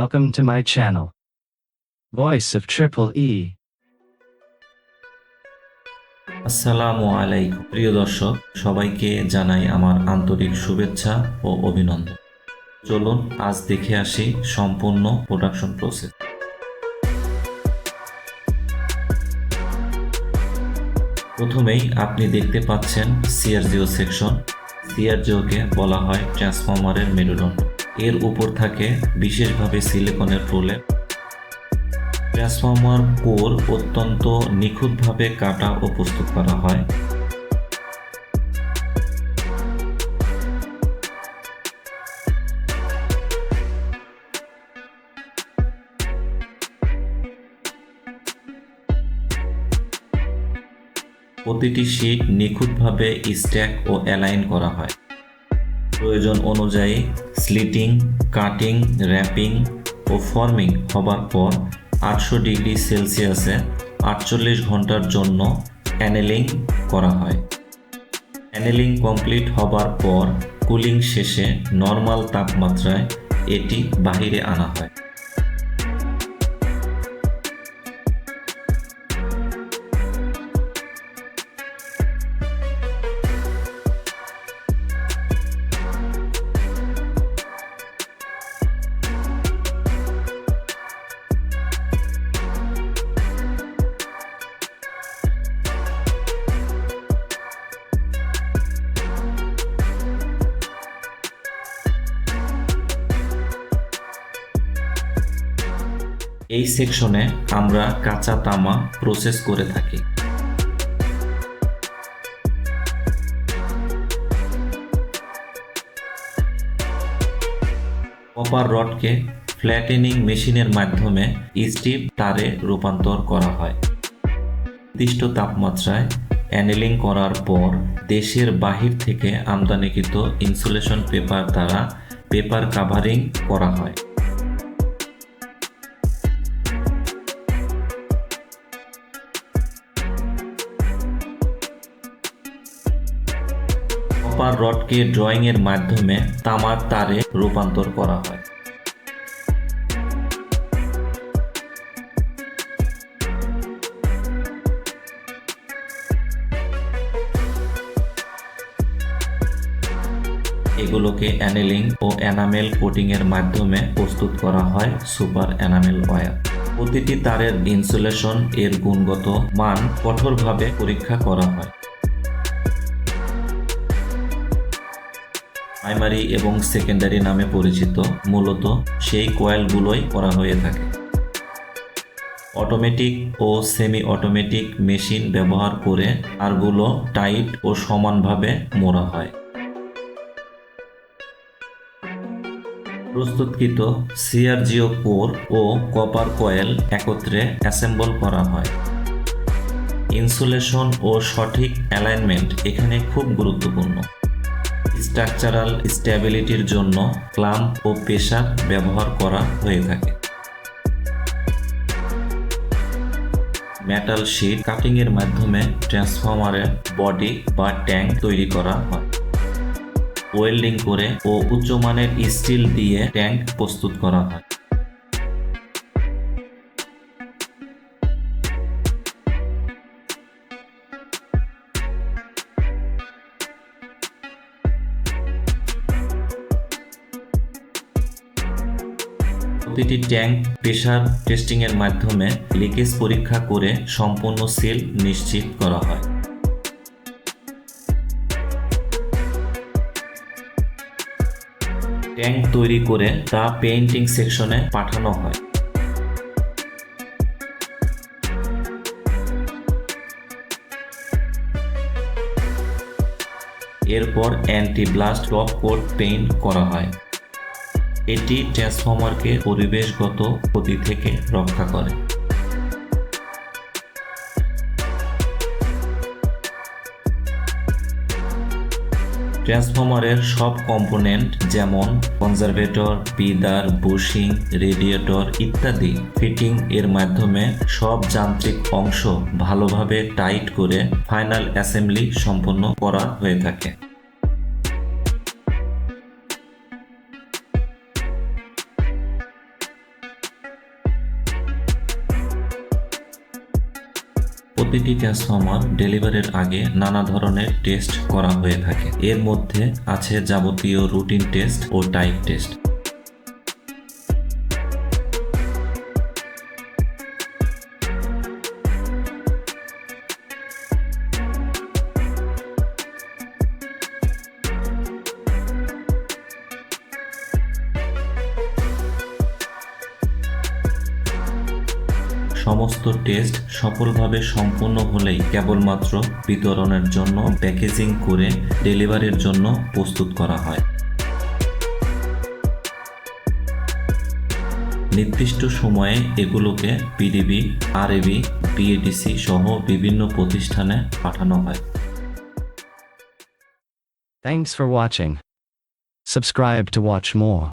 Welcome to my channel. Voice of Triple E. আসসালামু আলাইকুম। প্রিয় দর্শক, সবাইকে জানাই আমার আন্তরিক শুভেচ্ছা ও অভিনন্দন। চলুন, আজ দেখে আসি সম্পূর্ণ প্রোডাকশন প্রসেস প্রথমেই আপনি দেখতে পাচ্ছেন সিআরজিও সেকশন সিআরজিওকে বলা হয় ট্রান্সফরমারের মেরুদণ্ড। এর উপর থাকে বিশেষভাবে সিলিকনের প্রলেপ ট্রান্সফর্মার কোর অত্যন্ত নিখুঁতভাবে কাটা ও প্রস্তুত করা হয়। প্রতিটি শীট নিখুঁতভাবে স্ট্যাক ও অ্যালাইন করা হয়। প্রয়োজন অনুযায়ী স্লিটিং, কাটিং, র্যাপিং ও ফর্মিং হবার পর আটশো ডিগ্রি সেলসিয়াসে আটচল্লিশ ঘণ্টার জন্য অ্যানেলিং করা হয়। অ্যানেলিং কমপ্লিট হবার পর কুলিং শেষে নর্মাল তাপমাত্রায় এটি বাহিরে আনা হয়। এই সেকশনে আমরা কাঁচা তামা প্রসেস করে থাকি। কপার রডকে ফ্ল্যাটেনিং মেশিনের মাধ্যমে স্টিপ তারে রূপান্তর করা হয়। নির্দিষ্ট তাপমাত্রায় অ্যানেলিং করার পর দেশের বাহির থেকে আমদানিকৃত ইনসুলেশন পেপার দ্বারা পেপার কাভারিং করা হয়। কপার রডকে ড্রয়িং এর মাধ্যমে তামার তারে রূপান্তর করা হয়। এগুলোকে অ্যানেলিং ও এনামেল কোটিং এর মাধ্যমে প্রস্তুত করা হয় সুপার এনামেল ওয়্যার। প্রতিটি তারের ইনসুলেশন এর গুণগত মান কঠোরভাবে পরীক্ষা করা হয়। প্রাইমারি এবং সেকেন্ডারি নামে পরিচিত, মূলত সেই কয়েলগুলোই করা হয়ে থাকে। অটোমেটিক ও সেমি অটোমেটিক মেশিন ব্যবহার করে তারগুলো টাইট ও সমানভাবে মোড়া হয়। প্রস্তুতকৃত সিআরজিও কোর ও কপার কয়েল একত্রে অ্যাসেম্বল করা হয়। ইনসুলেশন ও সঠিক অ্যালাইনমেন্ট এখানে খুব গুরুত্বপূর্ণ। স্ট্রাকচারাল স্ট্যাবিলিটির জন্য ক্লাম্প ও পেশার ব্যবহার করা হয়ে থাকে। মেটাল শিট কাটিংয়ের মাধ্যমে ট্রান্সফর্মারের বডি বা ট্যাঙ্ক তৈরি করা হয়। ওয়েল্ডিং করে ও উচ্চমানের স্টিল দিয়ে ট্যাঙ্ক প্রস্তুত করা হয়। প্রতিটি ট্যাঙ্ক প্রেশার টেস্টিং এর মাধ্যমে লিকেজ পরীক্ষা করে সম্পূর্ণ সিল নিশ্চিত করা হয়। ট্যাঙ্ক তৈরি করে তা পেইন্টিং সেকশনে পাঠানো হয়। এরপর anti blast top coat paint করা হয়। এটি ট্রান্সফর্মারকে পরিবেশগত ক্ষতি থেকে রক্ষা করে। ট্রান্সফর্মারের সব কম্পোনেন্ট যেমন কনজারভেটর পিদার বুশিং, রেডিয়েটর ইত্যাদি ফিটিং এর মাধ্যমে সব যান্ত্রিক অংশ ভালোভাবে টাইট করে ফাইনাল অ্যাসেম্বলি সম্পন্ন করা হয়ে থাকে। প্রতিটি ট্রান্সফর্মার ডেলিভারির আগে নানা ধরনের টেস্ট করা হয়ে থাকে। এর মধ্যে আছে যাবতীয় রুটিন টেস্ট ও টাইপ টেস্ট। সমস্ত টেস্ট সফলভাবে সম্পূর্ণ হলেই কেবলমাত্র বিতরণের জন্য প্যাকেজিং করে ডেলিভারির জন্য প্রস্তুত করা হয় নির্দিষ্ট সময়ে এগুলোকে পিডিবি, আরএবি বিএডিসি সহ বিভিন্ন প্রতিষ্ঠানে পাঠানো হয় Thanks for watching. Subscribe to watch more.